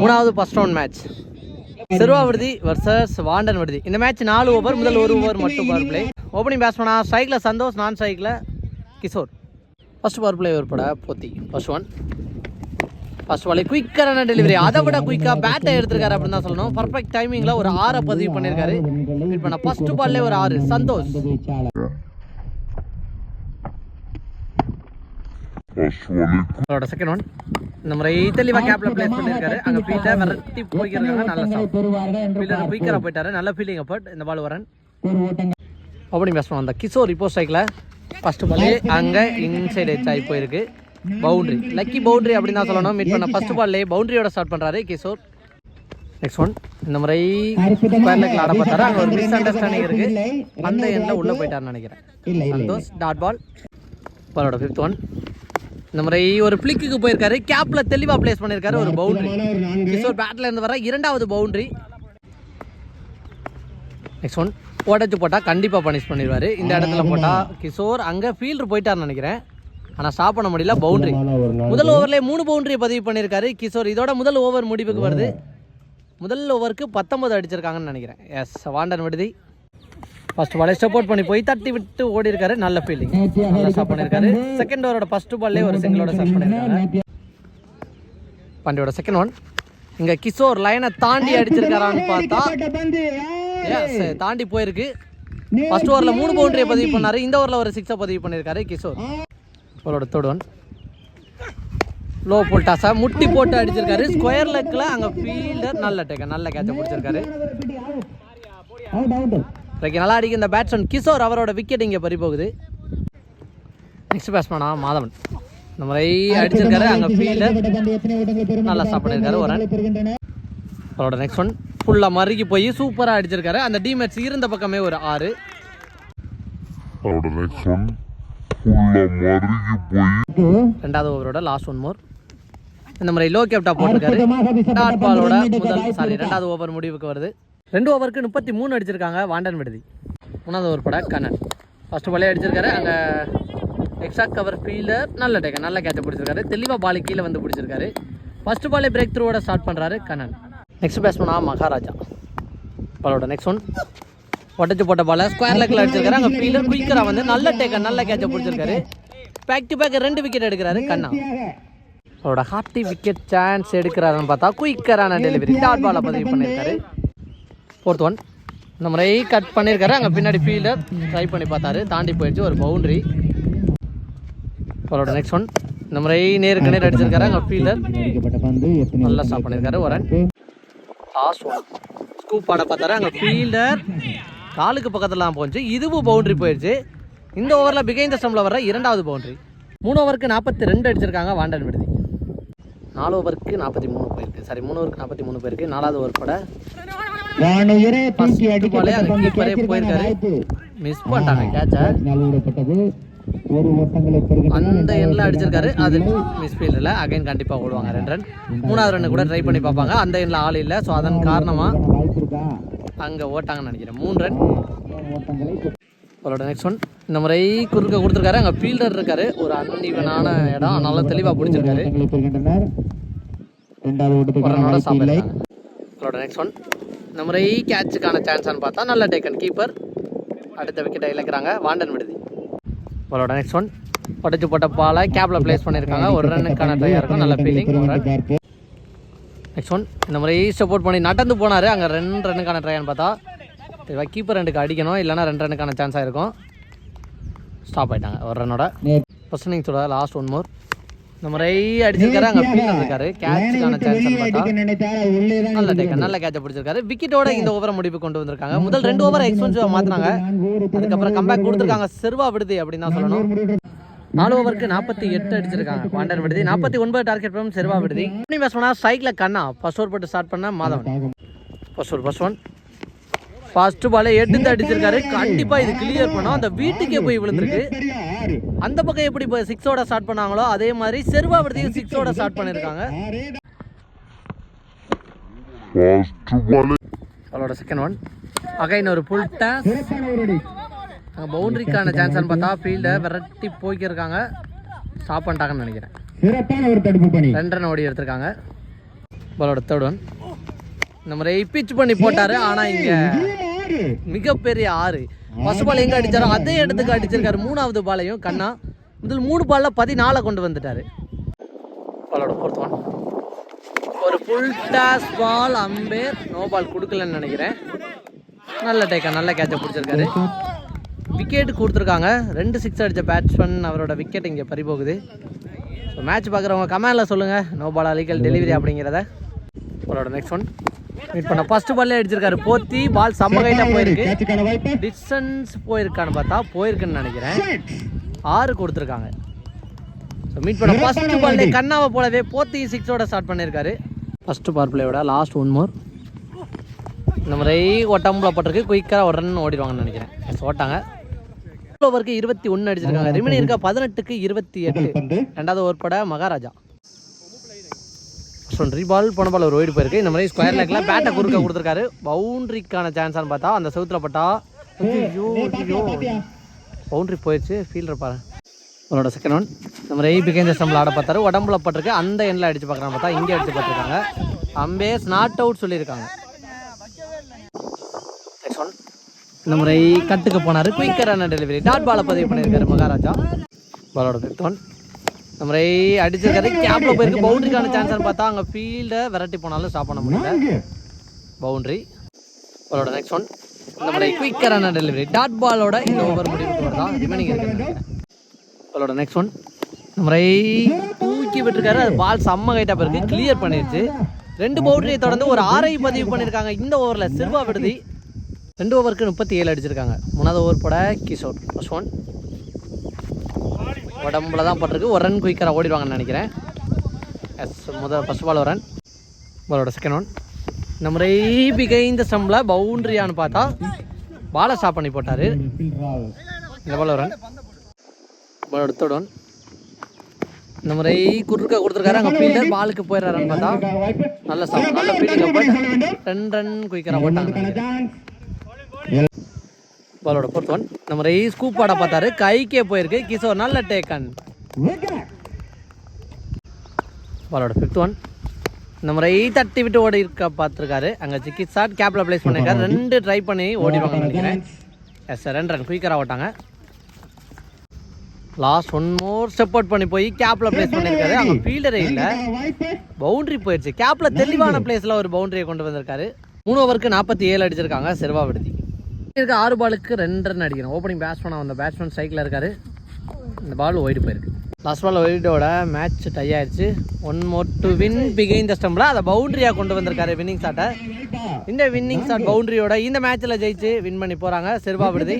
மூணாவது first round match சிறுவா விடுதி versus wanton விடுதி இந்த மேட்ச் நாலு ஓவர் முதல் ஒரு ஓவர் மட்டும் பவர் பிளே ஓப்பனிங் பேட்ஸ்மனா சைக்கிள் சந்தோஷ் நான் சைக்கிள் கிஷோர். ஃபர்ஸ்ட் பவர் பிளே உட்பட போத்தி. ஃபர்ஸ்ட் ஒன் ஃபர்ஸ்ட் பாலே குயிக்கரான டெலிவரி அதை விட குயிக்காக பேட்டை எடுத்திருக்காரு அப்படின்னு தான் சொல்லணும். பர்ஃபெக்ட் டைமிங்கில் ஒரு ஆறை பதிவு பண்ணியிருக்காரு. பண்ண ஃபர்ஸ்ட் பால்லே ஒரு ஆறு. சந்தோஷ். அவரோட செகண்ட் ஒன் இந்த முறை தெளிவாக கேப்ல பிளேஸ் பண்ணியிருக்காரு அங்கே ஃபீல்டை விரட்டி போய்க்கிறாங்க நல்ல குயிக்கராக போயிட்டாரு. நல்ல ஃபீல்டிங் அப்பட் இந்த பால் வரன் ஓப்பனிங் பேட்ஸ்மேன் வந்த கிஷோர் இப்போ ஸ்ட்ரைக்கில் ஃபர்ஸ்ட் பால் அங்கே இன்சைட் எச் ஆகி போயிருக்கு. பவுண்டரி லக்கி பவுண்டரி அப்படின்னு தான் சொல்லணும். மீட் பண்ண ஃபர்ஸ்ட் பால்லே பவுண்டரியோட ஸ்டார்ட் பண்ணுறாரு கிஷோர். நெக்ஸ்ட் ஒன் இந்த முறை ஸ்கொயர் லெக்கில் ஆட பார்த்தாரு அங்கே ஒரு மிஸ் அண்டர்ஸ்டாண்டிங் இருக்கு. அந்த எண்ணில் உள்ளே போயிட்டாருன்னு நினைக்கிறேன். சந்தோஷ் டாட் பால் பாலோட ஃபிஃப்த் ஒன் இந்த முறை ஒரு பிளிக்கு போயிருக்காரு. கேப்ல தெளிவா பிளேஸ் பண்ணியிருக்காரு ஒரு பவுண்டரி கிஷோர் பேட்ல இருந்து வர இரண்டாவது பவுண்டரி நெக்ஸ்ட் ஒன் உடச்சு போட்டா கண்டிப்பா பனிஷ் பண்ணிடுவாரு இந்த இடத்துல போட்டா கிஷோர் அங்க ஃபீல்டர் போயிட்டாருன்னு நினைக்கிறேன். ஆனா ஸ்டாப் பண்ண முடியல பவுண்டரி முதல் ஓவர்லயே மூணு பவுண்டரி பதிவு பண்ணியிருக்காரு கிஷோர். இதோட முதல் ஓவர் முடிவுக்கு வருது. முதல் ஓவருக்கு பத்தொன்பது அடிச்சிருக்காங்கன்னு நினைக்கிறேன். எஸ் வாண்டன் விடுதி. ஃபர்ஸ்ட் பாலே சப்போர்ட் பண்ணி போய் தட்டி விட்டு ஓடி இருக்காரு நல்ல ஃபீல்டிங் நல்லா ஸ்டாப் பண்ணியிருக்காரு செகண்ட் ஓவரோட ஃபர்ஸ்ட் பால்லே ஒரு சிங்கிளோட ஸ்டார்ட் பண்ணியிருக்காரு பாண்டியோட செகண்ட் ஒன் இங்க கிஷோர் லைனை தாண்டி அடிச்சிருக்காரான்னு பார்த்தா எஸ் தாண்டி போயிருக்கு ஃபர்ஸ்ட் ஓவர்ல மூணு பவுண்டரியை பதிவு பண்ணாரு இந்த ஓவர்ல ஒரு சிக்ஸை பதிவு பண்ணியிருக்காரு கிஷோர் அவரோட தேர்ட் ஒன் லோ போல்டாஸா முட்டி போட்டு அடிச்சிருக்காரு ஸ்கொயர் லெக்கில் அங்கே ஃபீல்டர் நல்ல டேக்க நல்ல கேட்சை பிடிச்சிருக்காரு ஓகே நல்லா அடிக்க இந்த பேட்ஸ்மேன் கிஷோர் அவரோட விக்கெட் இங்கே பறி போகுது நெக்ஸ்ட் பேட்ஸ்மேனா மாதவன். இந்த முறை அடிச்சிருக்காரு அங்கே ஃபீல்டர் நல்லா ஸ்டாப் பண்ணியிருக்காரு ஒரு. அவரோட நெக்ஸ்ட் ஒன் ஃபுல்லாக மறுக்கி போய் சூப்பராக அடிச்சிருக்காரு. அந்த டிமேட்ஸ் இருந்த பக்கமே ஒரு ஆறு. அவரோட நெக்ஸ்ட் ஒன் மறுகி ரெண்டாவது ஓவரோட லாஸ்ட் ஒன் மோர் இந்த மாதிரி லோ கேப்டா போட்டிருக்காரு. டாட் பாலோட முதல் சாரி ரெண்டாவது ஓவர் முடிவுக்கு வருது. ரெண்டு ஓவருக்கு முப்பத்தி மூணு அடிச்சிருக்காங்க வாண்டன் விடுதி. மூணாவது ஓவர் பட கண்ணன். ஃபஸ்ட்டு பாலே அடிச்சிருக்காரு. அங்கே எக்ஸ்ட்ரா கவர் ஃபீல்டர் நல்ல டேக்க நல்ல கேட்சை பிடிச்சிருக்காரு. தெளிவாக பாலி கீழே வந்து பிடிச்சிருக்காரு. ஃபர்ஸ்ட் பாலே பிரேக் த்ரூவோட ஸ்டார்ட் பண்ணுறாரு கண்ணன். நெக்ஸ்ட் பேட்ஸ்மனா மகாராஜா. பாலோட நெக்ஸ்ட் ஒன் ஒட்டச்சு போட்ட பால ஸ்கொயர் லெக்கில் அடிச்சிருக்காரு. அங்கே ஃபீல்டர் குயிக்கராக வந்து நல்ல டேக்கர் நல்ல கேட்சை பிடிச்சிருக்காரு. பேக் டு பேக் ரெண்டு விக்கெட் எடுக்கிறாரு கண்ணா. அவரோட ஹார்ட்டி விக்கெட் சான்ஸ் எடுக்கிறாருன்னு பார்த்தா குயிக்கரான டெலிவரி டாட் பாலை பதிவு பண்ணியிருக்காரு. ஃபோர்த் ஒன் இந்த முறை கட் பண்ணியிருக்காரு அங்கே பின்னாடி ஃபீல்டர் ட்ரை பண்ணி பார்த்தாரு. தாண்டி போயிடுச்சு ஒரு பவுண்ட்ரி அவரோட நெக்ஸ்ட் ஒன் இந்த முறை நேருக்கு நேர் அடிச்சிருக்காரு. அங்கே ஃபீல்டர் நல்லா ஸ்டாப் பண்ணியிருக்காரு ஒரு லாஸ்ட் ஒன் ஸ்கூப் ஆட பார்த்தாரு. அங்கே ஃபீல்டர் காலுக்கு பக்கத்துலாம் போச்சு. இதுவும் பவுண்ட்ரி போயிடுச்சு இந்த ஓவரில் பிகைந்த ஸ்டம்பில் வர இரண்டாவது பவுண்டரி மூணு ஓவருக்கு நாற்பத்தி ரெண்டு அடிச்சிருக்காங்க. வாண்டன் விடுதி. நாலு ஓவருக்கு நாற்பத்தி மூணு போயிருக்கு. சாரி மூணு ஓவருக்கு நாற்பத்தி மூணு போயிருக்கு. நாலாவது ஓவர் கூட தூக்கி அடிக்கப்பட்ட. வாய்ப்பு. மிஸ் பண்ணிட்டாங்க கேட்சை. நழுவிடப்பட்டது ஒரு ஓட்டங்களை பெறுகின்றன அந்த எண்ணில் அடிச்சிருக்காரு. அது மிஸ் ஃபீல்டில் அகைன் கண்டிப்பாக ஓடுவாங்க ரெண்டு ரன் மூணாவது ரன் கூட ட்ரை பண்ணி பார்ப்பாங்க. அந்த எண்ணில் ஆள் இல்லை. ஸோ அதன் காரணமாக அங்கே ஓட்டாங்கன்னு நினைக்கிறேன். மூணு ரன் அவரோட நெக்ஸ்ட் ஒன் இந்த முறை குறுக்க கொடுத்துருக்காரு. அங்கே ஃபீல்டர் இருக்காரு. ஒரு அன்இவனான இடம். நல்லா தெளிவாக பிடிச்சிருக்காரு. சாப்பிட்றாங்க அவரோட நெக்ஸ்ட் ஒன் இந்த முறை கேட்சுக்கான e சான்ஸ்னு பார்த்தா நல்ல டேக்கன் கீப்பர் அடுத்த விக்கெட்டை இழக்கிறாங்க. வாண்டன் விடுதி. அவரோட நெக்ஸ்ட் ஒன் உடச்சு போட்ட பாலை கேப்பில் பிளேஸ் பண்ணியிருக்காங்க. ஒரு ரன்னுக்கான ட்ரையாக இருக்கும். நல்ல ஃபீலிங் நெக்ஸ்ட் ஒன் இந்த முறை e சப்போர்ட் பண்ணி நடந்து போனார். அங்கே ரெண்டு ரன்னுக்கான ட்ரையான்னு பார்த்தா. தெளிவாக கீப்பர் ரெண்டுக்கு அடிக்கணும். இல்லைன்னா ரெண்டு ரன்னுக்கான சான்ஸாக இருக்கும். ஸ்டாப் ஆயிட்டாங்க. ஒரு ரன்னோட ஃபர்ஸ்ட் இன்னிங்ஸோட லாஸ்ட் ஒன் மோர் முறை அடிச்சிருக்காரு அங்கே ஃபீல்டர் இருக்காரு. கேட்சுக்கான சான்ஸ் பார்த்தா நல்ல டேக்கர் நல்ல கேட்ச பிடிச்சிருக்காரு. விக்கெட்டோட இந்த ஓவரை முடிவு கொண்டு வந்திருக்காங்க. முதல் ரெண்டு ஓவர் எக்ஸ்பென்சிவ் மாத்தினாங்க. அதுக்கப்புறம் கம்பேக் கொடுத்துருக்காங்க. செர்வா விடுதி அப்படின்னு தான் சொல்லணும். நாலு ஓவருக்கு நாற்பத்தி எட்டு அடிச்சிருக்காங்க. விடுதி. நாற்பத்தி ஒன்பது டார்கெட் பண்ண செர்வா விடுதி. பேட்ஸ்மனா சைக்கிள் கண்ணா. ஃபர்ஸ்ட் ஓவர் போட்டு ஸ்டார்ட் பண்ண Madhavan. First over first one first பாலே எடுத்து அடிச்சிருக்காரு. கண்டிப்பா இது கிளியர் பண்ணோம். அந்த வீட்டுக்கே போய் விழுந்திருக்கு. அந்த பக்கம் எப்படி இப்போ சிக்ஸோட ஸ்டார்ட் பண்ணாங்களோ அதே மாதிரி செர்வா விடுதியும் சிக்ஸோட ஸ்டார்ட் பண்ணியிருக்காங்க. அவளோட செகண்ட் ஒன் அகைன் ஒரு புல் டாஸ் அங்கே பவுண்டரிக்கான சான்ஸ்னு பார்த்தா ஃபீல்டை விரட்டி போய்க்கிருக்காங்க ஸ்டாப் பண்ணிட்டாங்கன்னு நினைக்கிறேன். ரெண்டு ரன் ஓடி எடுத்திருக்காங்க. பாலோட தேர்ட் ஒன் இந்த மாதிரி பிச் பண்ணி போட்டாரு. ஆனா இங்க மிகப்பெரிய ஆறு. ஃபர்ஸ்ட் பால் எங்க அடிச்சாரோ அதே இடத்துக்கு அடிச்சிருக்காரு. மூணாவது பாலையும் கண்ணா. முதல் மூணு பால்ல பதினாலை கொண்டு வந்துட்டாரு. பாலோட ஒன் ஒரு full toss ball umpire. No ball கொடுக்கலன்னு நினைக்கிறேன். நல்ல டேக்கா நல்ல கேட்சை பிடிச்சிருக்காரு. விக்கெட் கொடுத்துருக்காங்க. ரெண்டு சிக்ஸ் அடித்த பேட்ஸ்மேன் அவரோட விக்கெட் இங்கே பறி போகுது ஸோ மேட்ச் பார்க்குறவங்க கமெண்டில் சொல்லுங்கள் நோ பால் அலிக்கல் டெலிவரி அப்படிங்கிறத. அவரோட நெக்ஸ்ட் ஒன் மீட் பண்ண ஃபர்ஸ்ட் பால்லே அடிச்சிருக்காரு. போத்தி பால் செம்ம கைட்டாக போயிருக்கு. டிஸ்டன்ஸ் போயிருக்கான்னு பார்த்தா போயிருக்குன்னு நினைக்கிறேன். ஆறு கொடுத்துருக்காங்க. ஸோ மீட் பண்ண ஃபர்ஸ்ட் பால்லே கண்ணாவை போலவே போத்தி சிக்ஸோட ஸ்டார்ட் பண்ணியிருக்காரு. ஃபர்ஸ்ட் பார் பிளேயோட லாஸ்ட் ஒன் மோர் இந்த மாதிரி ஒட்டம்புல பட்டிருக்கு. குயிக்காக உடனே ஓடிடுவாங்கன்னு நினைக்கிறேன். ஓட்டாங்க. ஓவருக்கு இருபத்தி ஒன்று அடிச்சிருக்காங்க. ரிமினி இருக்கா? பதினெட்டுக்கு இருபத்தி எட்டு. ரெண்டாவது ஓவர் பட மகாராஜா. ஃபர்ஸ்ட் ஒன் ரீபால் போன பால் ஒரு ஒயிட் போயிருக்கு. இந்த மாதிரி ஸ்கொயர் லெக்ல பேட்டை குறுக்க கொடுத்துருக்காரு. பவுண்டரிக்கான சான்ஸான்னு பார்த்தா அந்த செவுத்துல பட்டா. பவுண்டரி போயிடுச்சு ஃபீல்டர் பாரு. அவரோட செகண்ட் ஒன் இந்த மாதிரி பிகைந்த ஸ்டம்பில் ஆட பார்த்தாரு உடம்புல பட்டிருக்கு. அந்த எண்ணில் அடிச்சு பார்க்குறாங்க பார்த்தா இங்கே அடிச்சு பார்த்துருக்காங்க. அம்பேஸ் நாட் அவுட் சொல்லியிருக்காங்க. நெக்ஸ்ட் ஒன் இந்த முறை கட்டுக்கு போனார். குயிக்கரான டெலிவரி டாட் பாலை பதிவு பண்ணியிருக்காரு மகாராஜா. பாலோட ஃபிஃப்த் ஒன் முறை அடிச்சிருக்காரு கேப்ல போயிருக்கு. பவுண்டரிக்கான சான்ஸ்னு பார்த்தா அங்கே ஃபீல்டை விரட்டி போனாலும் ஸ்டாப் பண்ண முடியல. பவுண்டரி பாலோட நெக்ஸ்ட் ஒன் இந்த முறை குயிக்கரான டெலிவரி டாட் பாலோட இந்த ஓவர் முடிவுக்கு வருதா? ரிமைனிங் இருக்கு பாலோட நெக்ஸ்ட் ஒன் முறை தூக்கி விட்டுருக்காரு. அது பால் செம்ம கைட்டாக போயிருக்கு. கிளியர் பண்ணிருச்சு. ரெண்டு பவுண்டரியை தொடர்ந்து ஒரு ஆரை பதிவு பண்ணியிருக்காங்க இந்த ஓவரில் சில்வா விடுதி. ரெண்டு ஓவருக்கு முப்பத்தி ஏழு அடிச்சிருக்காங்க. மூணாவது ஓவர் போட கிஷோர் ஃபர்ஸ்ட் ஒன் உடம்புல தான் பட்டிருக்கு. ஒரு ரன் குயிக்கராக ஓடிடுவாங்கன்னு நினைக்கிறேன். எஸ் முதல் ஃபர்ஸ்ட் பால் ஒரு ரன் பாலோட செகண்ட் ஒன் இந்த முறை பிகைந்த ஸ்டம்பில் பவுண்டரியான்னு பார்த்தா பாலை ஸ்டாப் பண்ணி போட்டார். இந்த பால் ஒரு ரன் பால் தேர்ட் ஒன் இந்த முறை குறுக்க கொடுத்துருக்காரு. அங்கே ஃபீல்டர் பாலுக்கு போயிடுறாருன்னு பார்த்தா நல்ல ஸ்டாப் நல்ல ஃபீல்டிங் போட்டு ரெண்டு ரன் குயிக்கராக போட்டாங்க. பாலோட ஃபோர்த் ஒன் நம்ம ரை ஸ்கூப் ஆட பார்த்தாரு. கைக்கே போயிருக்கு. கிஷோர் நல்ல டேக்கன் பாலோட ஃபிஃப்த் ஒன் நம்ம ரை தட்டி விட்டு ஓடி இருக்க பார்த்துருக்காரு. அங்கே சிக்கி ஷாட் கேப்ல பிளேஸ் பண்ணியிருக்காரு ரெண்டு ட்ரை பண்ணி ஓடிடுவாங்கன்னு நினைக்கிறேன். எஸ் சார் ரெண்டு ரன் குயிக்கராக ஓட்டாங்க. Last one more step out பண்ணி போய் கேப்ல பிளேஸ் பண்ணியிருக்காரு அங்கே ஃபீல்டரே இல்லை. பவுண்டரி போயிடுச்சு கேப்ல தெளிவான பிளேஸ்ல ஒரு பவுண்டரியை கொண்டு வந்திருக்காரு. மூணு ஓவருக்கு நாற்பத்தி ஏழு அடிச்சிருக்காங்க. செர்வா விடுதி இருக்க. ஆறு பாலுக்கு ரெண்டு ரன் அடிக்கணும் ஓப்பனிங் பேட்ஸ்மேன் அந்த பேட்ஸ்மேன் ஸ்ட்ரைக்கில் இருக்காரு. இந்த பால் ஒயிட் போயிருக்கு. லாஸ்ட் பால் ஒயிட்டோட மேட்ச் டை ஆயிடுச்சு. ஒன் மோர் டு வின் பிகைன் த ஸ்டம்பில் அதை பவுண்டரியாக கொண்டு வந்திருக்காரு வின்னிங் ஷாட்டை இந்த வின்னிங் ஷாட் பவுண்டரியோட இந்த மேட்ச்சில் ஜெயிச்சு வின் பண்ணி போகிறாங்க செருவா விடுதி.